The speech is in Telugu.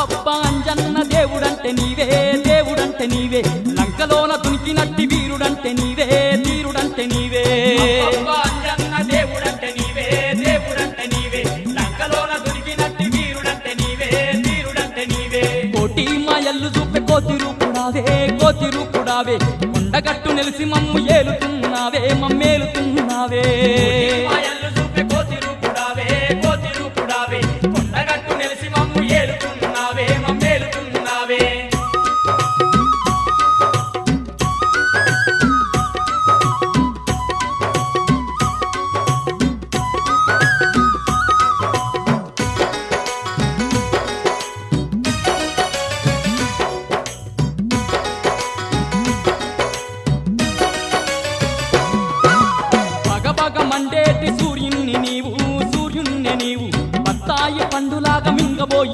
అబ్బబ్బా అంజన్న దేవుడంటే నీవే దేవుడంటే నీవే. లంకలోన దునికినట్టి వీరుడంటే నీవే వీరుడంటే నీవే. అంజన్న దేవుడంటే నీవే దేవుడంటే నీవే. లంకలోన వీరుడంటే నీవే వీరుడంటే నీవే. కోటి మాయల్లు చూపే కోతి రూపుడావే కోతి రూపుడావే. కొండగట్టు నిలిసి మమ్ము ఏలుతున్నావే మమ్మేలుతున్నావే. పండేటి సూర్యుణ్ణి నీవు సూర్యుణ్ణి నీవు బత్తాయి పండులాగా మింగబోయి